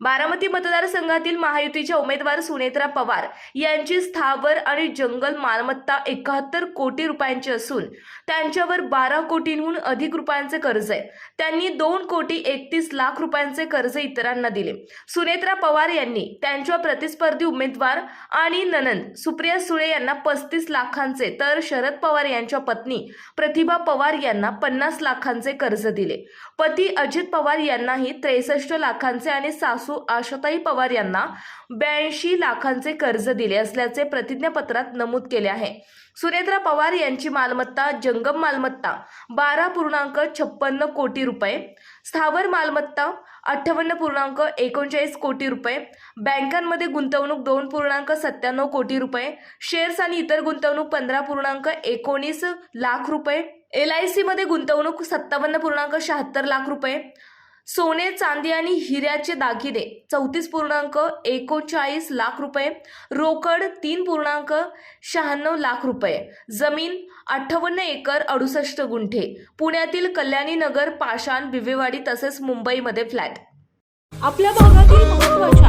बारामती मतदारसंघातील महायुतीच्या उमेदवार सुनेत्रा पवार यांची स्थावर आणि जंगल मालमत्ता एकाहत्तर कोटी रुपयांची असून त्यांच्यावर बारा कोटींहून अधिक रुपयांचे कर्ज आहे. त्यांनी दोन कोटी एकतीस लाख रुपयांचे कर्ज इतरांना दिले. सुनेत्रा पवार यांनी त्यांच्या प्रतिस्पर्धी उमेदवार आणि ननंद सुप्रिया सुळे यांना पस्तीस लाखांचे तर शरद पवार यांच्या पत्नी प्रतिभा पवार यांना पन्नास लाखांचे कर्ज दिले. पती अजित पवार यांनाही त्रेसष्ट लाखांचे आणि सासू आशाताई पवार यांना ब्याऐंशी लाखांचे कर्ज दिले असल्याचे प्रतिज्ञापत्रात नमूद केले आहे. सुनेत्रा पवार यांची मालमत्ता जंगम मालमत्ता बारा पूर्णांक छप्पन्न कोटी रुपये स्थावर मालमत्ता अठ्ठावन्न पूर्णांक एकोणचाळीस कोटी रुपये बँकांमध्ये गुंतवणूक दोन पूर्णांक सत्त्याण्णव कोटी रुपये शेअर्स आणि इतर गुंतवणूक पंधरा पूर्णांक एकोणीस लाख रुपये एल आय सीमध्ये गुंतवणूक सत्तावन्न पूर्णांक शहात्तर लाख रुपये सोने चांदी आणि हिऱ्याचे दागिने. चौतीस पूर्णांक एकोणचाळीस लाख रुपये. रोकड तीन पूर्णांक शहाण्णव लाख रुपये. जमीन अठ्ठावन्न एकर अडुसष्ट गुंठे. पुण्यातील कल्याणी नगर पाषाण बिवेवाडी तसेच मुंबईमध्ये फ्लॅट. आपल्या भागातील महत्त्वाच्या